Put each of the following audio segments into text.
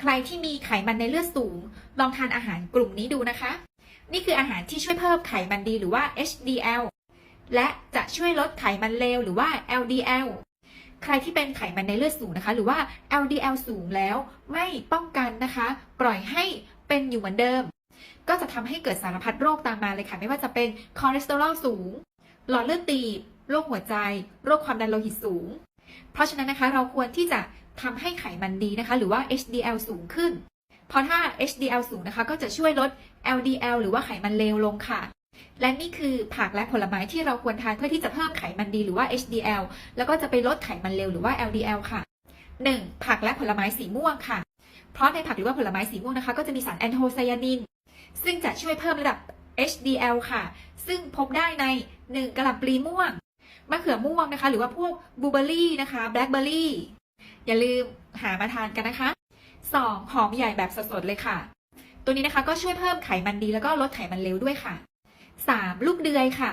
ใครที่มีไขมันในเลือดสูง ลองทานอาหารกลุ่มนี้ดูนะคะ นี่คืออาหารที่ช่วยเพิ่มไขมันดีหรือว่า HDL และจะช่วยลดไขมันเลวหรือว่า LDL ใครที่เป็นไขมันในเลือดสูงนะคะ หรือว่า LDL สูงแล้วไม่ป้องกันนะคะ ปล่อยให้เป็นอยู่เหมือนเดิม ก็จะทำให้เกิดสารพัดโรคตามมาเลยค่ะ ไม่ว่าจะเป็นคอเลสเตอรอลสูง หลอดเลือดตีบ โรคหัวใจ โรคความดันโลหิตสูง เพราะฉะนั้นนะคะเราควรที่จะ ทำให้ไขมันดีนะคะ หรือว่า HDL สูงขึ้น เพราะถ้า HDL สูงนะคะ ก็จะช่วยลด LDL หรือว่าไขมันเลวลงค่ะ และนี่คือผักและผลไม้ที่เราควรทานเพื่อที่จะเพิ่มไขมันดีหรือว่า HDL แล้วก็จะไปลดไขมันเลวหรือว่า LDL ค่ะ 1. ผักและผลไม้สีม่วงค่ะ เพราะในผักหรือว่าผลไม้สีม่วงนะคะ ก็จะมีสารแอนโทไซยานิน ซึ่งจะช่วยเพิ่มระดับ HDL ค่ะ ซึ่งพบได้ใน 1 กระหล่ำปลีม่วง มะเขือม่วงนะคะ หรือว่าพวกบลูเบอร์รี่นะคะ แบล็คเบอร์รี่ อย่าลืมหามาทานกันนะคะ 2. หอมใหญ่แบบสดๆเลยค่ะ ตัวนี้นะคะก็ช่วยเพิ่มไขมันดีแล้วก็ลดไขมันเลวด้วยค่ะ 3. ลูกเดือยค่ะ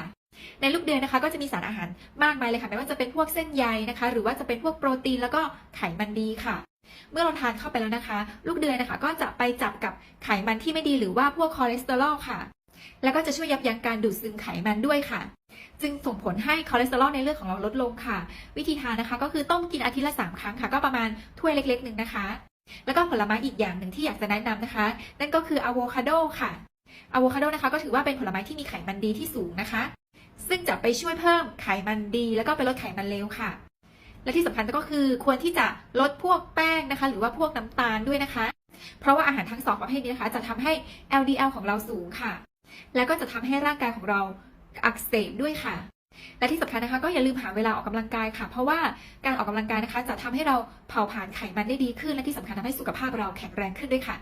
ในลูกเดือยนะคะ ก็จะมีสารอาหารมากมายเลยค่ะไม่ว่าจะเป็นพวกเส้นใยนะคะ หรือว่าจะเป็นพวกโปรตีนแล้วก็ไขมันดีค่ะ เมื่อเราทานเข้าไปแล้วนะคะ ลูกเดือยนะคะ ก็จะไปจับกับไขมันที่ไม่ดีหรือว่าพวกคอเลสเตอรอลค่ะ แล้วก็จะช่วยยับยั้งการดูดซึมไขมันด้วยค่ะ จึงส่งผลให้คอเลสเตอรอลในเลือดของเราลดลงค่ะ วิธีทานนะคะก็คือต้มกินอาทิตย์ละสามครั้งค่ะ ก็ประมาณถ้วยเล็กๆหนึ่งนะคะ แล้วก็ผลไม้อีกอย่างหนึ่งที่อยากจะแนะนำนะคะ นั่นก็คืออะโวคาโดค่ะอะโวคาโดนะคะก็ถือว่าเป็นผลไม้ที่มีไขมันดีที่สูงนะคะ ซึ่งจะไปช่วยเพิ่มไขมันดี แล้วก็ไปลดไขมันเลวค่ะ และที่สำคัญก็คือควรที่จะลดพวกแป้งนะคะ หรือว่าพวกน้ำตาลด้วยนะคะ เพราะว่าอาหารทั้งสองประเภทนี้นะคะ จะทำให้ LDL ของเราสูงค่ะ แล้วก็จะทำให้ร่างกายของเรา อักเสบด้วยค่ะ และที่สำคัญนะคะ ก็อย่าลืมหาเวลาออกกำลังกายค่ะ เพราะว่าการออกกำลังกายนะคะ จะทำให้เราเผาผลาญไขมันได้ดีขึ้นและที่สำคัญทำให้สุขภาพเราแข็งแรงขึ้นด้วยค่ะ